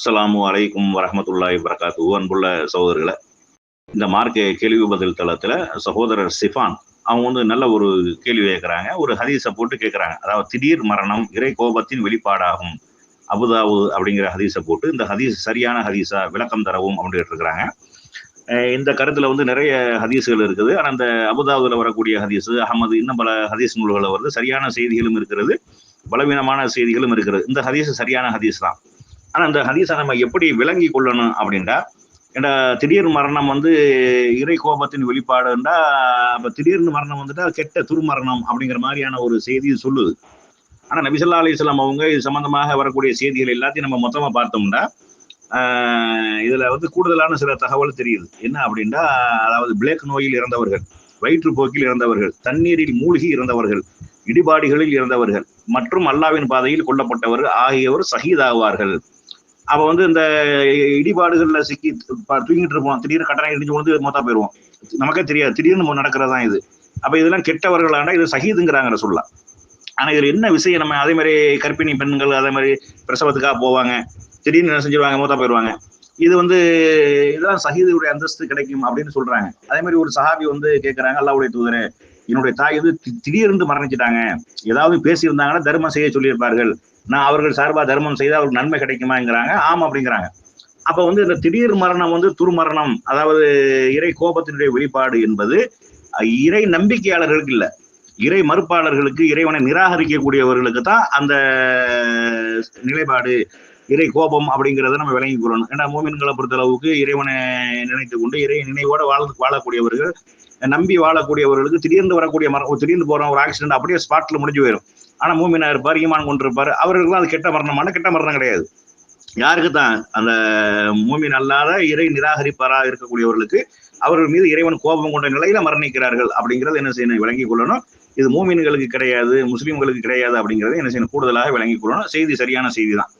அஸ்ஸலாமு அலைக்கும் வரமத்துல்லாய் வரகாத்து அன்புள்ள சகோதரர்களை இந்த மார்க்க கேள்வி பதில் தளத்தில் சகோதரர் சிஃபான் அவங்க வந்து நல்ல ஒரு கேள்வி கேட்குறாங்க. ஒரு ஹதீஸை போட்டு கேட்குறாங்க. அதாவது திடீர் மரணம் இறை கோபத்தின் வெளிப்பாடாகும் அபுதாவு அப்படிங்கிற ஹதீஸை போட்டு இந்த ஹதீஸ் சரியான ஹதீஸா விளக்கம் தரவும் அப்படின்னு இருக்கிறாங்க. இந்த கருத்தில் வந்து நிறைய ஹதீஸுகள் இருக்குது. ஆனால் அந்த அபுதாவுல வரக்கூடிய ஹதீஸ் அகமது இன்னும் பல ஹதீஸ் நூல்களில் வருது. சரியான செய்திகளும் இருக்கிறது பலவீனமான செய்திகளும் இருக்கிறது. இந்த ஹதீஸ் சரியான ஹதீஸ் தான். ஆனால் அந்த ஹதீஸை நம்ம எப்படி விளங்கி கொள்ளணும் அப்படின்டா ஏன்னா திடீர் மரணம் வந்து இறை கோபத்தின் வெளிப்பாடுன்றா அப்போ திடீர்னு மரணம் வந்துட்டா கெட்ட துர்மரணம் அப்படிங்கிற மாதிரியான ஒரு செய்தி சொல்லுது. ஆனால் நபிசல்லா அலிஸ்லாம் அவங்க இது சம்பந்தமாக வரக்கூடிய செய்திகள் எல்லாத்தையும் நம்ம மொத்தமாக பார்த்தோம்னா இதில் வந்து கூடுதலான சில தகவல் தெரியுது. என்ன அப்படின்னா அதாவது பிளேக் நோயில் இறந்தவர்கள் வயிற்றுப்போக்கில் இறந்தவர்கள் தண்ணீரில் மூழ்கி இறந்தவர்கள் இடிபாடுகளில் இறந்தவர்கள் மற்றும் அல்லாவின் பாதையில் கொல்லப்பட்டவர் ஆகியோர் சகிதாவார்கள். அவ வந்து இந்த இடிபாடுகள்ல சிக்கி ப- தூங்கிட்டு இருப்போம் திடீர்னு கட்டணம் இடிஞ்சு வந்து மொத்தம் போயிடுவோம் நமக்கே தெரியாது. திடீர்னு நடக்கிறதா இது. அப்ப இதெல்லாம் கெட்டவர்களாண்டா இது சஹீதுங்கிறாங்க சொல்லலாம். ஆனா இதுல என்ன விஷயம்? நம்ம அதே மாதிரி கர்ப்பிணி பெண்கள் அதே மாதிரி பிரசவத்துக்காக போவாங்க. திடீர்னு என்ன செஞ்சிருவாங்க? மூத்தா போயிடுவாங்க இது வந்து இதெல்லாம் சஹீதுடைய அந்தஸ்து கிடைக்கும் அப்படின்னு சொல்றாங்க. அதே மாதிரி ஒரு சஹாபி வந்து கேட்கறாங்க அல்லாவுடைய தூதரே என்னுடைய தாய் வந்து தி- திடீர்னு மரணிச்சிட்டாங்க. ஏதாவது பேசியிருந்தாங்கன்னா தர்மம் செய்ய சொல்லியிருப்பார்கள். நான் அவர்கள் சார்பாக தர்மம் செய்தால் அவருக்கு நன்மை கிடைக்குமாங்கிறாங்க. ஆமா அப்படிங்கிறாங்க. அப்ப வந்து இந்த திடீர் மரணம் வந்து துர்மரணம் அதாவது இறை கோபத்தினுடைய வெளிப்பாடு என்பது இறை நம்பிக்கையாளர்களுக்கு இல்ல. இறை மறுப்பாளர்களுக்கு இறைவனை நிராகரிக்கக்கூடியவர்களுக்கு தான் அந்த நிலைப்பாடு. இறை கோபம் அப்படிங்கிறத நம்ம விளங்கி கொள்ளணும். ஏன்னா மூமின்களை பொறுத்தளவுக்கு இறைவனை நினைத்து கொண்டு இறை நினைவோட வாழ்ந்து வாழக்கூடியவர்கள் நம்பி வாழக்கூடியவர்களுக்கு திடீர்னு வரக்கூடிய மரம் திடீர்னு போற ஒரு ஆக்சிடென்ட் அப்படியே ஸ்பாட்ல முடிஞ்சு போயிடும் ஆனா மூமினா இருப்பார் ஈமான் கொண்டிருப்பார். அவர்களுக்குலாம் அது கெட்ட மரணமான கெட்ட மரணம் கிடையாது. யாருக்கு தான்? அந்த மூமின் அல்லாத இறை நிராகரிப்பாராக இருக்கக்கூடியவர்களுக்கு அவர்கள் மீது இறைவன் கோபம் கொண்ட நிலையில மரணிக்கிறார்கள் அப்படிங்கிறது என்ன செய்யணும்? விளங்கிக் கொள்ளணும். இது மூமின்களுக்கு கிடையாது முஸ்லீம்களுக்கு கிடையாது அப்படிங்கறத என்ன செய்யணும்? கூடுதலாக விளங்கிக் கொள்ளணும். செய்தி சரியான செய்தி தான்.